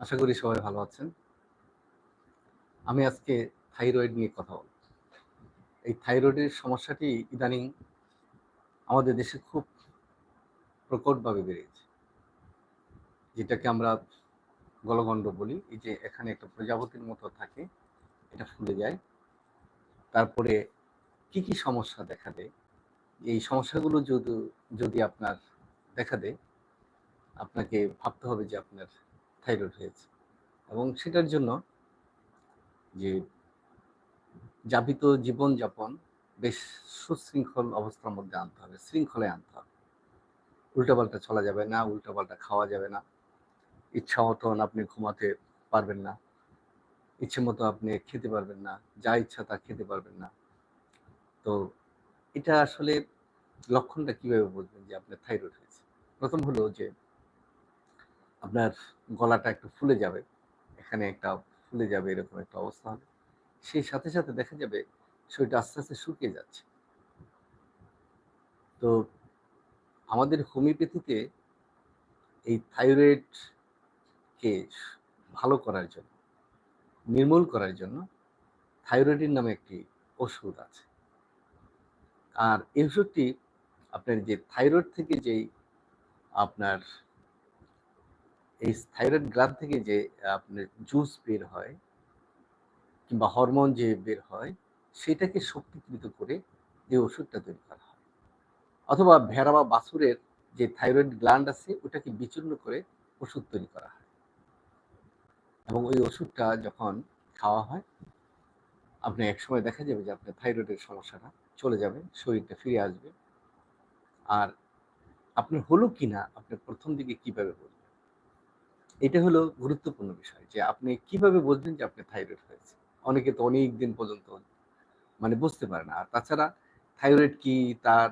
আশা করি সবাই ভালো আছেন। আমি আজকে থাইরয়েড নিয়ে কথা বলব। এই থাইরয়েডের সমস্যাটি ইদানিং আমাদের দেশে খুব প্রকটভাবে বেড়েছে। যেটাকে আমরা গলগণ্ড বলি। এই যে এখানে একটা প্রজাপতির মতো থাকে, এটা ফুলে যায়। তারপরে কি কি সমস্যা দেখা দেয়? এই সমস্যাগুলো যদি যদি আপনার দেখা দেয়, আপনাকে ভাবতে হবে যে আপনার থাইরয়েড হয়েছে। এবং সেটার জন্য যে যাপিত জীবনযাপন বেশ সুশৃঙ্খল অবস্থার মধ্যে আনতে হবে শৃঙ্খলায় আনতে হবে। উল্টাপাল্টা চলা যাবে না উল্টাপাল্টা খাওয়া যাবে না। ইচ্ছা মতন আপনি ঘুমাতে পারবেন না। ইচ্ছে মতো আপনি খেতে পারবেন না, যা ইচ্ছা তা খেতে পারবেন না। তো এটা আসলে লক্ষণটা কীভাবে বুঝবেন যে আপনার থাইরয়েড হয়েছে? প্রথম হলো যে আপনার গলাটা একটু ফুলে যাবে। এখানে একটা ফুলে যাবে এরকম একটা অবস্থা হবে। সেই সাথে সাথে দেখা যাবে শরীরটা আস্তে আস্তে শুকিয়ে যাচ্ছে। তো আমাদের হোমিওপ্যাথিতে এই থাইরয়েডকে ভালো করার জন্য, নির্মূল করার জন্য থাইরয়েডের নামে একটি ওষুধ আছে। আর এই ওষুধটি আপনার যে থাইরয়েড থেকে যেই আপনার এই থাইরয়েড গ্ল্যান্ড থেকে যে আপনার জুস বের হয় কিংবা হরমোন যে বের হয়, সেটাকে শক্তিকৃত করে এই ওষুধটা তৈরি করা হয়। অথবা ভেড়া বা বাছুরের যে থাইরয়েড গ্ল্যান্ড আছে, ওটাকে বিচূর্ণ করে ওষুধ তৈরি করা হয়। এবং ওই ওষুধটা যখন খাওয়া হয়, আপনি একসময় দেখা যাবে যে আপনার থাইরয়েডের সমস্যাটা চলে যাবে, শরীরটা ফিরে আসবে। আর আপনার হলো কিনা আপনি প্রথম দিকে কীভাবে বলবেন? এটা হলো গুরুত্বপূর্ণ বিষয় যে আপনি কীভাবে বুঝবেন যে আপনি থাইরয়েড হয়েছে অনেকে তো অনেক দিন পর্যন্ত মানে বুঝতে পারে না। আর তাছাড়া থাইরয়েড কি, তার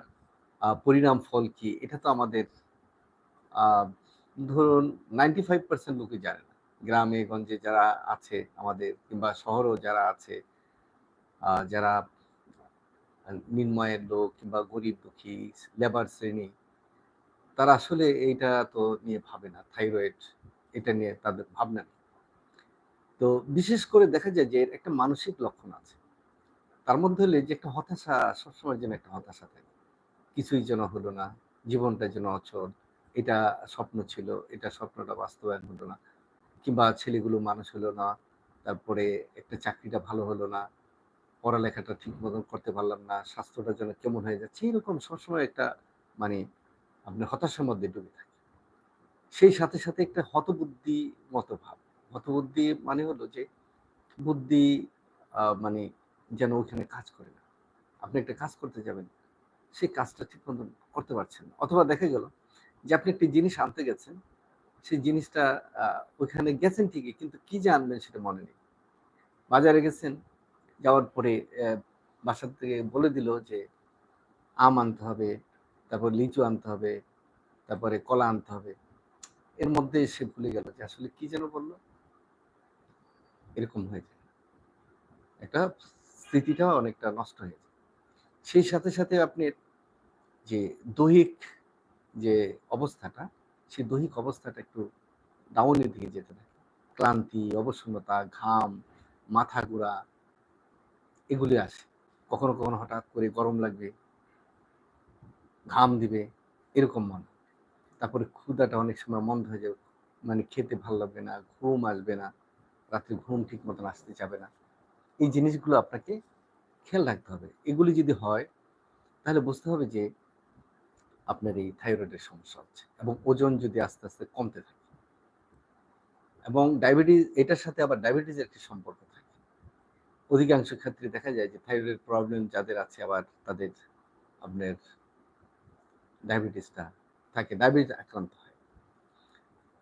পরিণাম ফল কি, এটা তো আমাদের ধরুন নাইনটি ফাইভ পার্সেন্ট লোকই জানে না। গ্রামে, গঞ্জে যারা আছে, আমাদের কিংবা শহরেও যারা আছে যারা নির্ময়ের লোক কিংবা গরিব দুঃখী লেবার শ্রেণি, তারা আসলে এইটা তো নিয়ে ভাবে না। থাইরয়েড এটা নিয়ে তাদের ভাবনা নেই। তো বিশেষ করে দেখা যায় যে একটা মানসিক লক্ষণ আছে। তার মধ্যে হলে যে একটা হতাশা, সবসময় যেন একটা হতাশা থাকে। কিছুই যেন হলো না, জীবনটা যেন অচল, এটা স্বপ্ন ছিল, এটা স্বপ্নটা বাস্তবায়ন হলো না, কিংবা ছেলেগুলো মানুষ হলো না, তারপরে একটা চাকরিটা ভালো হলো না, পড়ালেখাটা ঠিক মতন করতে পারলাম না, স্বাস্থ্যটা যেন কেমন হয়ে যাচ্ছে এরকম সবসময় একটা মানে আপনি হতাশার মধ্যে ডুবে থাকে সেই সাথে সাথে একটা হতবুদ্ধি মতো ভাব হতবুদ্ধি মানে হলো যে, বুদ্ধি মানে যেন ওইখানে কাজ করে না। আপনি একটা কাজ করতে যাবেন, সেই কাজটা ঠিক মতো করতে পারছেন অথবা দেখা গেল যে, আপনি একটি জিনিস আনতে গেছেন, সেই জিনিসটা ওইখানে গেছেন ঠিকই, কিন্তু কি যে আনবেন সেটা মনে নেই। বাজারে গেছেন, যাওয়ার পরে বাসার থেকে বলে দিল যে, আম আনতে হবে, তারপর লিচু আনতে হবে, তারপরে কলা আনতে হবে। এর মধ্যে সে ভুলে গেল যে আসলে কি যেন বলল। এরকম হয়ে যায়। একটা স্মৃতিটা অনেকটা নষ্ট হয়ে যায়। সেই সাথে সাথে আপনি যে দৈহিক যে অবস্থাটা, সেই দৈহিক অবস্থাটা একটু ডাউনের দিকে যেতে থাকে। ক্লান্তি, অবসন্নতা, ঘাম, মাথা ঘোরা, এগুলি আসে। কখনো কখনো হঠাৎ করে গরম লাগবে, ঘাম দিবে, এরকম মনে তারপরে ক্ষুদাটা অনেক সময় মন্দ হয়ে যাবে। মানে খেতে ভালো লাগবে না, ঘুম আসবে না, রাত্রে ঘুম ঠিক মতন আসতে যাবে না। এই জিনিসগুলো আপনাকে খেয়াল রাখতে হবে। এগুলি যদি হয়, তাহলে বুঝতে হবে যে আপনার এই থাইরয়েডের সমস্যা হচ্ছে এবং ওজন যদি আস্তে আস্তে কমতে থাকে এবং ডায়াবেটিস, এটার সাথে আবার ডায়াবেটিসের একটি সম্পর্ক থাকে। অধিকাংশ ক্ষেত্রে দেখা যায় যে থাইরয়েড প্রবলেম যাদের আছে আবার তাদের আপনার ডায়াবেটিসটা থাকে, ডায়াবেটিস আক্রান্ত হয়।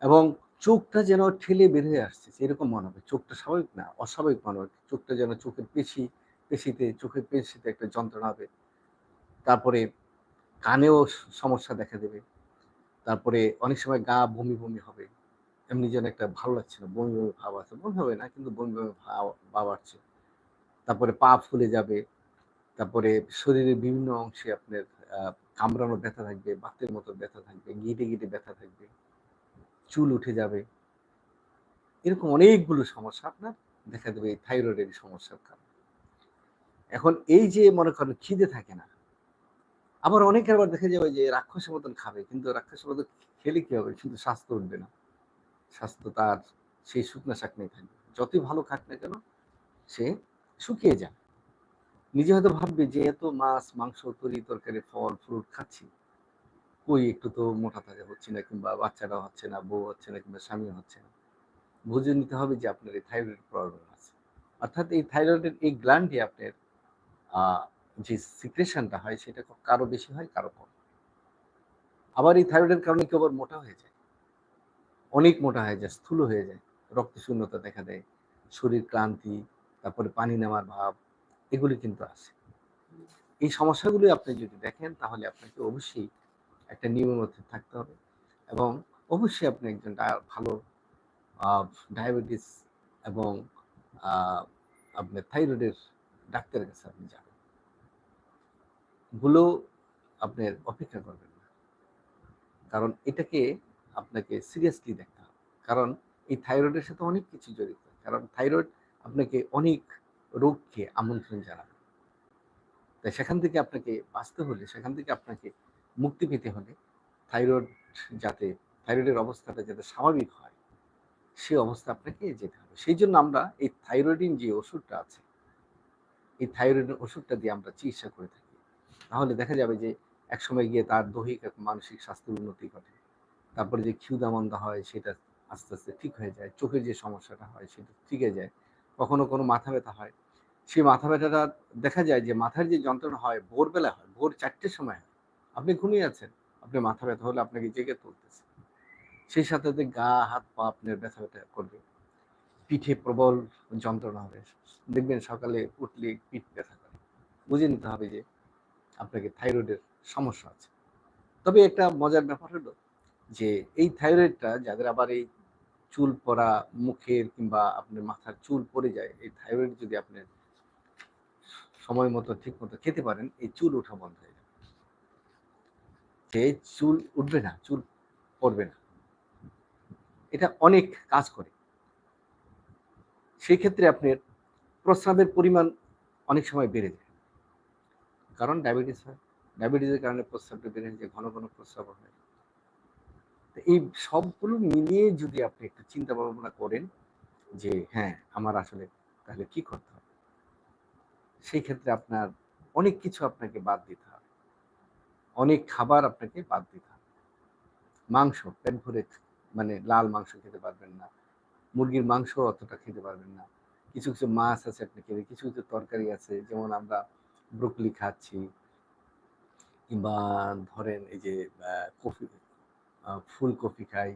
এবং চোখটা যেন ঠেলে বের হয়ে আসছে এরকম মনে হবে। চোখটা স্বাভাবিক না, অস্বাভাবিক মনে হবে। চোখটা যেন চোখের পেশি, পেশিতে, চোখের পেশিতে একটা যন্ত্রণা হবে। তারপরে কানেও সমস্যা দেখা দেবে। তারপরে অনেক সময় গা বমি বমি হবে। এমনি যেন একটা ভালো লাগছে না, বমি বমি ভাব আছে। বমি হবে না, কিন্তু বমি বমি ভাব আসছে। তারপরে পা ফুলে যাবে। তারপরে শরীরের বিভিন্ন অংশে আপনার কামড়ানো ব্যথা থাকবে, বাতের মতো ব্যথা গিটে গিটে ব্যথা থাকবে, চুল উঠে যাবে। এরকম অনেকগুলো সমস্যা আপনার দেখা দেবে, এই থাইরয়েডের সমস্যার কারণে। এখন এই যে মনে করেন খিদে থাকে না, আবার অনেকের আবার দেখা যাবে যে রাক্ষসের মতন খাবে, কিন্তু রাক্ষসের মতন খেলে কি হবে? কিন্তু স্বাস্থ্য উঠবে না। স্বাস্থ্য তার সেই শুকনা শাকনাই থাকবে। যতই ভালো খাক না কেন, সে শুকিয়ে যায় নিজে হয়তো ভাববে যে এত মাছ, মাংস, তরি, তরকারি, ফল ফ্রুট খাচ্ছি। কই একটু তো মোটা তাজা হচ্ছে না কিংবা বাচ্চাটা হচ্ছে না, বউ হচ্ছে না কিংবা স্বামী হচ্ছে না। বুঝে নিতে হবে যে আপনার এই থাইরয়েড প্রবলেম আছে। অর্থাৎ এই থাইরয়েডের এই গ্ল্যান্ডে আপনার যে সিক্রেশনটা হয় সেটা কারও বেশি হয়, কারও কম আবার এই থাইরয়েডের কারণে কেউ আবার মোটা হয়ে যায়। অনেক মোটা হয়ে যায়, স্থূল হয়ে যায়, রক্ত শূন্যতা দেখা দেয়, শরীর ক্লান্তি, তারপরে পানি নেওয়ার ভাব, এগুলি কিন্তু আছে এই সমস্যাগুলি আপনি যদি দেখেন তাহলে আপনাকে অবশ্যই একটা নিয়মের মধ্যে থাকতে হবে। এবং অবশ্যই আপনি একজন ভালো ডায়াবেটিস এবং আপনার থাইরয়েডের ডাক্তারের কাছে আপনি যাবেন। ভুলেও আপনার অপেক্ষা করবেন না। কারণ এটাকে আপনাকে সিরিয়াসলি দেখতে হবে। কারণ এই থাইরয়েডের সাথে অনেক কিছু জড়িত। কারণ থাইরয়েড আপনাকে অনেক রোগকে আমন্ত্রণ জানাবে। তাই সেখান থেকে আপনাকে বাঁচতে হলে, সেখান থেকে আপনাকে মুক্তি পেতে হলে থাইরয়েড যাতে, থাইরয়েডের অবস্থাটা যাতে স্বাভাবিক হয়, সেই অবস্থা আপনাকে যেতে হবে। সেই জন্য আমরা এই থাইরয়েডিন যে ওষুধটা আছে, এই থাইরয়েডের ওষুধটা দিয়ে আমরা চিকিৎসা করে থাকি। তাহলে দেখা যাবে যে একসময় গিয়ে তার দৈহিক মানসিক স্বাস্থ্যের উন্নতি ঘটে। তারপরে যে ক্ষুদা মন্দা হয়, সেটা আস্তে আস্তে ঠিক হয়ে যায়। চোখের যে সমস্যাটা হয়, সেটা ঠিক যায়। কখনো কোনো মাথা ব্যথা হয়। সেই মাথা ব্যথাটা দেখা যায় যে মাথার যে যন্ত্রণা হয়, ভোরবেলা হয়, ভোর চারটের সময় হয়। আপনি ঘুমিয়ে আছেন আপনি মাথা ব্যথা হলে আপনাকে জেগে তুলতেছে। সেই সাথে গা, হাত, পা আপনার ব্যথা ব্যথা করবে। পিঠে প্রবল যন্ত্রণা হবে। দেখবেন সকালে উঠলে পিঠ ব্যথা করে। বুঝে নিতে হবে যে আপনাকে থাইরয়েডের সমস্যা আছে। তবে একটা মজার ব্যাপার হলো যে এই থাইরয়েডটা যাদের আবার এই চুল পড়া, মুখের কিংবা আপনার মাথার চুল পড়ে যায়, এই থাইরয়েড যদি আপনার সময় মতো ঠিক মতো খেতে পারেন, এই চুল ওঠা বন্ধ হয়ে যে চুল উঠবে না, চুল পড়বে না। এটা অনেক কাজ করে। সেই ক্ষেত্রে আপনার প্রস্রাবের পরিমাণ অনেক সময় বেড়ে যায়। কারণ ডায়াবেটিস হয়। ডায়াবেটিসের কারণে প্রস্রাবটা বেড়ে যায়, ঘন ঘন প্রস্রাব হয়। এই সবগুলো মিলিয়ে যদি আপনি একটু চিন্তা ভাবনা করেন যে হ্যাঁ আমার আসলে তাহলে কি করতে হবে? সেই ক্ষেত্রে আপনার অনেক কিছু আপনাকে বাদ দিতে হবে। অনেক খাবার আপনাকে বাদ দিতে হবে। মাংস, পেট ভরে মানে লাল মাংস খেতে পারবেন না, মুরগির মাংস অতটা খেতে পারবেন না। কিছু কিছু মাছ আছে আপনি কিছু কিছু তরকারি আছে, যেমন আমরা ব্রোকলি খাচ্ছি কিংবা ধরেন এই যে কফি ফুলকপি খাই,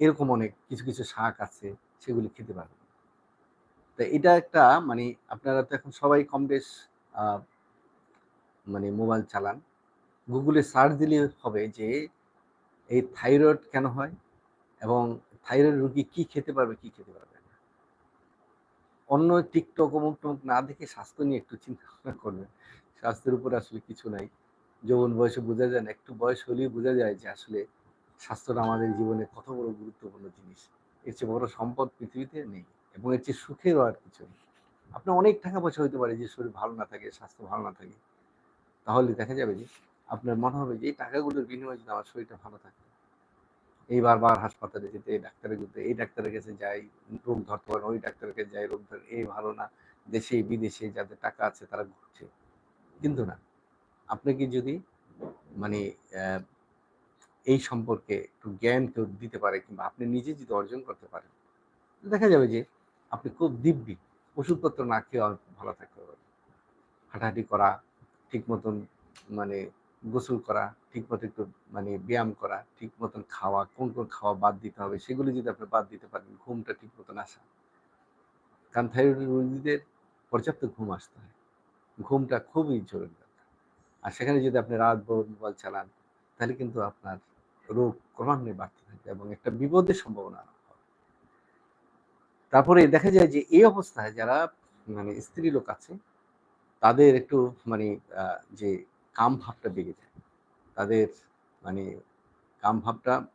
এরকম অনেক কিছু কিছু শাক আছে, সেগুলি খেতে পারবেন তা এটা একটা মানে আপনারা তো এখন সবাই কম বেশ মানে মোবাইল চালান। গুগলে সার্চ দিলে হবে যে, এই থাইরয়েড কেন হয় এবং থাইরয়েড রোগী কি খেতে পারবে, কি খেতে পারবে না। অন্য টিকটক অমুক টমুক না দেখে স্বাস্থ্য নিয়ে একটু চিন্তা ভাবনা করবেন। স্বাস্থ্যের উপর আসলে কিছু নাই। যৌবন বয়সে বোঝা যায় না, একটু বয়স হলেই বোঝা যায় যে আসলে স্বাস্থ্যটা আমাদের জীবনে কত বড় গুরুত্বপূর্ণ জিনিস। এর চেয়ে বড় সম্পদ পৃথিবীতে নেই এবং এর চেয়ে সুখেরও আর কিছু নেই। আপনার অনেক টাকা পয়সা হইতে পারে যে শরীর ভালো না থাকে, স্বাস্থ্য ভালো না থাকে। তাহলে দেখা যাবে যে আপনার মনে হবে যে, এই টাকাগুলোর বিনিময়ে যদি আমার শরীরটা ভালো থাকে এই বারবার হাসপাতালে যেতে, এই ডাক্তারের যেতে, এই ডাক্তারের কাছে যাই, রোগ ধরতে পারেন ওই ডাক্তারের কাছে যাই, রোগ ধরে এই ভালো না, দেশে, বিদেশে যাদের টাকা আছে তারা ঘুরছে। কিন্তু না, আপনাকে যদি মানে এই সম্পর্কে একটু জ্ঞান কেউ দিতে পারে কিংবা আপনি নিজে যদি অর্জন করতে পারেন দেখা যাবে যে, আপনি খুব দিব্যি, ওষুধপত্র না খেয়ে ভালো থাকতে পারবেন হাঁটাহাঁটি করা, ঠিক মতন মানে গোসল করা, ঠিক মতো একটু মানে ব্যায়াম করা, ঠিক মতন খাওয়া, কোন কোন খাওয়া বাদ দিতে হবে সেগুলি যদি আপনি বাদ দিতে পারেন, ঘুমটা ঠিক মতন আসা। কারণ থাইরয়েড রোগীদের পর্যাপ্ত ঘুম আসতে হয়। ঘুমটা খুবই জরুরি দরকার। আর সেখানে যদি আপনি রাত ভোর মোবাইল চালান, তাহলে কিন্তু আপনার রোগ ক্রমান্বয়ে বাড়তে থাকে এবং একটা বিপদের সম্ভাবনা তারপরে দেখা যায় যে এই অবস্থায় যারা মানে স্ত্রী লোক আছে, তাদের একটু মানে যে কাম ভাবটা বেড়ে যায়। তাদের মানে কাম ভাবটা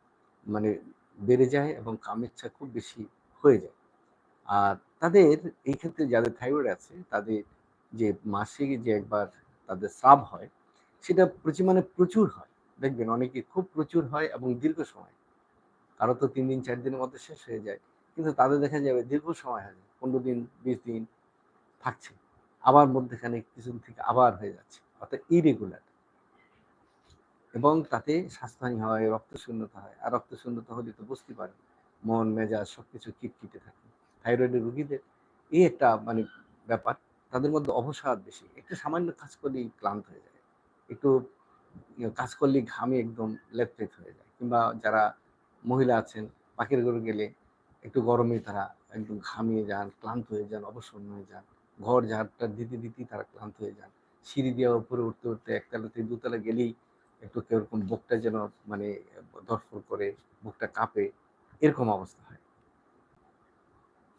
মানে বেড়ে যায় এবং কাম ইচ্ছা খুব বেশি হয়ে যায়। আর তাদের এই ক্ষেত্রে যাদের থাইরয়েড আছে, তাদের যে মাসিক যে একবার তাদের স্রাব হয়, সেটা পরিমাণে প্রচুর হয়। দেখবেন অনেকে খুব প্রচুর হয় এবং দীর্ঘ সময়। কারও তো তিন দিন, চার দিনের মধ্যে শেষ হয়ে যায়। কিন্তু তাদের দেখা যাবে দীর্ঘ সময় হয় পনেরো দিন, বিশ দিন থাকছে। আবার মধ্যেখানে কিছুদিন থেকে আবার হয়ে যাচ্ছে। অর্থাৎ ইরেগুলার এবং তাতে স্বাস্থ্যহানি হয় রক্ত শূন্যতা হয়। আর রক্ত শূন্যতা হলে তো বুঝতে পারে মন, মেজাজ সবকিছু কিটকিটে থাকে। থাইরয়েডের রুগীদের এই একটা মানে ব্যাপার, তাদের মধ্যে অবসাদ বেশি। একটু সামান্য কাজ করলেই ক্লান্ত হয়ে যায়। একটু কাজ করলেই ঘামে একদম লেপলেপ হয়ে যায়। কিংবা যারা মহিলা আছেন, পাখির গরু গেলে একটু গরমে তারা একদম ঘামিয়ে যান, ক্লান্ত হয়ে যান, অবসন্ন হয়ে যান। ঘর ঝাড়টা দিতে দিতেই তারা ক্লান্ত হয়ে যান। সিঁড়ি দিয়ে উপরে উঠতে উঠতে একতলাতে দুতলা গেলেই একটু কীরকম বুকটা যেন মানে ধরফর করে, বুকটা কাঁপে, এরকম অবস্থা হয়।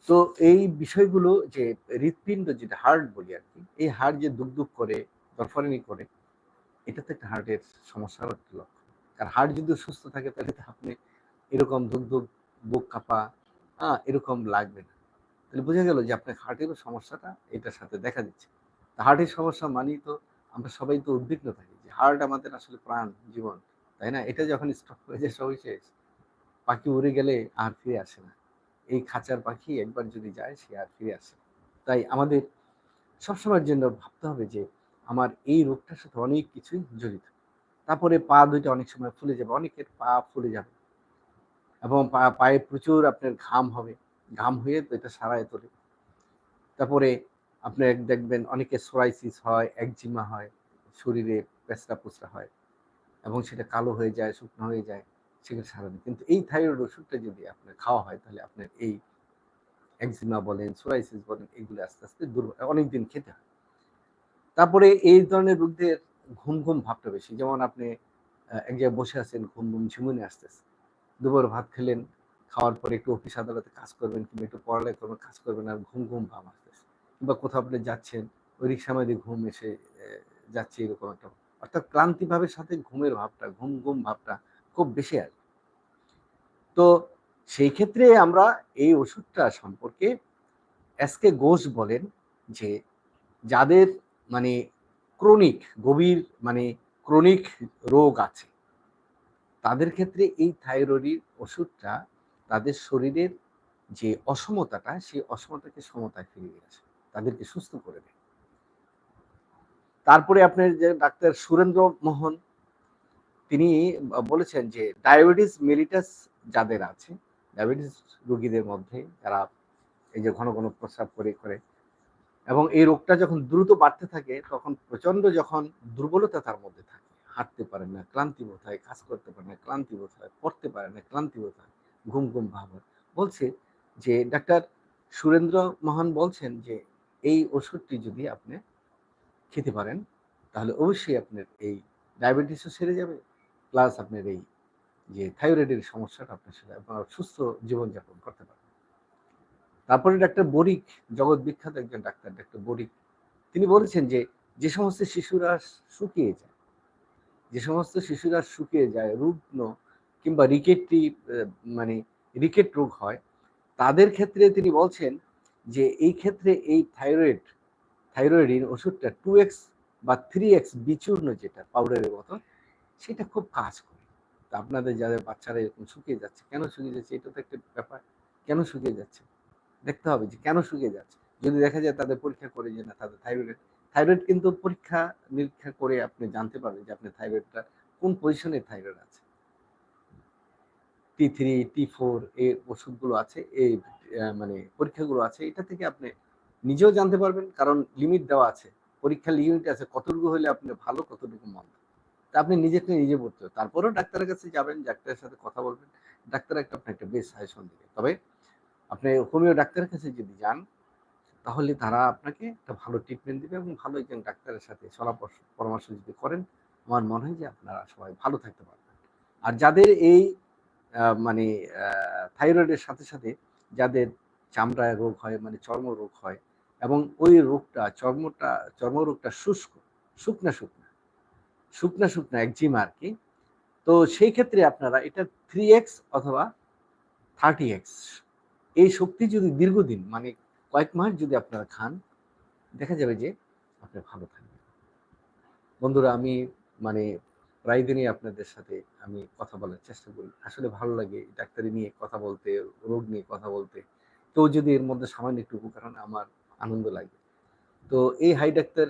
তো এই বিষয়গুলো যে হৃৎপিণ্ড যেটা হার্ট বলি আর কি, এই হার্ট যে দুক করে দরফরানি করে, এটা তো একটা হার্টের সমস্যার একটা লক্ষণ। কারণ হার্ট যদি সুস্থ থাকে তাহলে তো আপনি এরকম দুক বুক কাঁপা হ্যাঁ এরকম লাগবে না। তাহলে বোঝা গেল যে আপনার হার্টেরও সমস্যাটা এটার সাথে দেখা দিচ্ছে। হার্টের সমস্যা মানেই তো আমরা সবাই তো উদ্বিগ্ন থাকি যে হার্ট আমাদের আসলে প্রাণ, জীবন, তাই না? এটা যখন স্টপ হয়ে যায় সবই শেষ। পাখি উড়ে গেলে আর ফিরে আসে না। এই খাঁচার পাখি একবার যদি যায়, সে আর ফিরে আসে তাই আমাদের সবসময়ের জন্য ভাবতে হবে যে আমার এই রোগটার সাথে অনেক কিছুই জড়িত। তারপরে পা দুইটা অনেক সময় ফুলে যাবে, অনেকের পা ফুলে যাবে। এবং পা, পায়ে প্রচুর আপনার ঘাম হবে। ঘাম হয়ে তো এটা সারায় তোলে। তারপরে আপনি দেখবেন অনেকে সোরাইসিস হয়, একজিমা হয়, শরীরে পেঁচড়া পুচড়া হয় এবং সেটা কালো হয়ে যায়, শুকনো হয়ে যায়, সেগুলো সারাবে কিন্তু এই থাইরয়েড ওষুধটা যদি আপনার খাওয়া হয়, তাহলে আপনার এই একজিমা বলেন সোরাইসিস বলেন, এগুলো আস্তে আস্তে দূর অনেকদিন খেতে হয়। তারপরে এই ধরনের রোগদের ঘুম ঘুম ভাবটা বেশি। যেমন আপনি এক জায়গায় বসে আছেন, ঘুম ঘুম ঝিমুনে আসতেছে, দুপুর ভাত খেলেন, খাওয়ার পরে একটু অফিস আদালতে কাজ করবেন কিংবা একটু পড়ালেখা করবেন কাজ করবেন আর ঘুম ঘুম ভাব আসতেছে। কিংবা কোথাও আপনি যাচ্ছেন, ওই রিক্সা মধ্যে ঘুম এসে যাচ্ছে এরকম একটা অর্থাৎ ক্লান্তি ভাবের সাথে ঘুমের ভাবটা, ঘুম ঘুম ভাবটা খুব বেশি আসবে তো সেই ক্ষেত্রে আমরা এই ওষুধটা সম্পর্কে এসকে ঘোষ বলেন যে, যাদের মানে ক্রনিক, গভীর মানে ক্রনিক রোগ আছে, তাদের ক্ষেত্রে এই থাইরয়েড ওষুধটা তাদের শরীরের যে অসমতাটা, সেই অসমতাকে সমতায় ফিরিয়ে আসে। তাদেরকে সুস্থ করে দেয়। তারপরে আপনার যে ডাক্তার সুরেন্দ্র মোহন, তিনি বলেছেন যে ডায়াবেটিস মেলিটাস যাদের আছে, ডায়াবেটিস রোগীদের মধ্যে যারা এই যে ঘন ঘন প্রস্রাব করে করে এবং এই রোগটা যখন দ্রুত বাড়তে থাকে, তখন প্রচণ্ড যখন দুর্বলতা তার মধ্যে থাকে। হাঁটতে পারে না, ক্লান্তি বোধ হয়, কাজ করতে পারে না, ক্লান্তি বোধ হয়, পড়তে পারে না, ক্লান্তি বোধ হয়, ঘুম ঘুম ভাব হয়। বলছে যে ডাক্তার সুরেন্দ্র মহান বলছেন যে এই ওষুধটি যদি আপনি খেতে পারেন, তাহলে অবশ্যই আপনার এই ডায়াবেটিসও সেরে যাবে, প্লাস আপনার এই যে থাইরয়েডের সমস্যাটা আপনার সাথে আপনার সুস্থ জীবনযাপন করতে পারেন তারপরে ডাক্তার বরিক, জগৎ বিখ্যাত একজন ডাক্তার ডাক্তার বরিক, তিনি বলেছেন যে যে সমস্ত শিশুরা শুকিয়ে যায়, যে সমস্ত শিশুরা শুকিয়ে যায়, রুগ্ন কিংবা রিকেটটি মানে রিকেট রোগ হয়, তাদের ক্ষেত্রে তিনি বলছেন যে এই ক্ষেত্রে এই থাইরয়েড থাইরয়েডিন ওষুধটা টু এক্স বা থ্রি এক্স বিচূর্ণ যেটা পাউডারের মতো, সেটা খুব কাজ করে। তা আপনাদের যাদের বাচ্চারা এরকম শুকিয়ে যাচ্ছে, কেন শুকিয়ে যাচ্ছে? এটা তো একটা ব্যাপার। কেন শুকিয়ে যাচ্ছে? দেখতে হবে যে কেন শুকিয়ে যাচ্ছে। যদি দেখা যায় তাদের পরীক্ষা করে যে না, তাদের থাইরয়েড থাইরয়েড কিন্তু পরীক্ষা নিরীক্ষা করে আপনি জানতে পারবেন যে আপনার থাইরয়েডটা কোন পজিশনে থাইরয়েড আছে। টি থ্রি টি ফোর এর ওষুধগুলো আছে, এই মানে পরীক্ষাগুলো আছে, এটা থেকে আপনি নিজেও জানতে পারবেন, কারণ লিমিট দেওয়া আছে। পরীক্ষার লিমিট আছে, কতটুকু হলে আপনি ভালো, কতটুকু মন্দ। তা আপনি নিজেকে নিজে পড়তে হবে। তারপরেও ডাক্তারের কাছে যাবেন, ডাক্তারের সাথে কথা বলবেন। ডাক্তার একটা আপনার একটা বেশ সাজেশন দেবে। তবে আপনি হোমিও ডাক্তারের কাছে যদি যান, তাহলে তারা আপনাকে একটা ভালো ট্রিটমেন্ট দেবে এবং ভালো একজন ডাক্তারের সাথে সলা পরামর্শ যদি করেন, আমার মনে হয় যে আপনারা সবাই ভালো থাকতে পারবেন। আর যাদের এই মানে থাইরয়েডের সাথে সাথে যাদের চামড়ায় রোগ হয় মানে চর্ম রোগ হয় এবং ওই রোগটা, চর্মটা, চর্মরোগটা শুষ্ক, শুকনা শুকনা শুকনা শুকনা একজিমা আর কি। তো সেই ক্ষেত্রে আপনারা এটা থ্রি এক্স অথবা থার্টি এক্স এই শক্তি যদি দীর্ঘদিন মানে কয়েক মাস যদি আপনারা খান, দেখা যাবে যে আপনি ভালো থাকবেন। বন্ধুরা, আমি মানে প্রায় দিনই আপনাদের সাথে আমি কথা বলার চেষ্টা করি। আসলে ভালো লাগে ডাক্তারি নিয়ে কথা বলতে রোগ নিয়ে কথা বলতে। তো যদি এর মধ্যে সামান্য একটু উপকার হয়, আমার আনন্দ লাগে। তো এই হাই ডাক্তার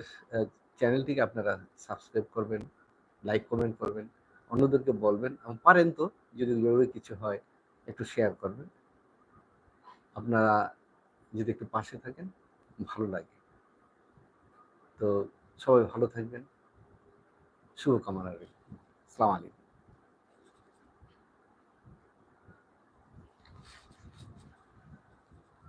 চ্যানেলটিকে আপনারা সাবস্ক্রাইব করবেন লাইক কমেন্ট করবেন অন্যদেরকে বলবেন এবং পারেন তো যদি জরুরি কিছু হয় একটু শেয়ার করবেন। আপনারা যদি একটু পাশে থাকেন ভালো লাগে। তো সবাই ভালো থাকবেন। শুভকামনা রইল। Salam alaikum.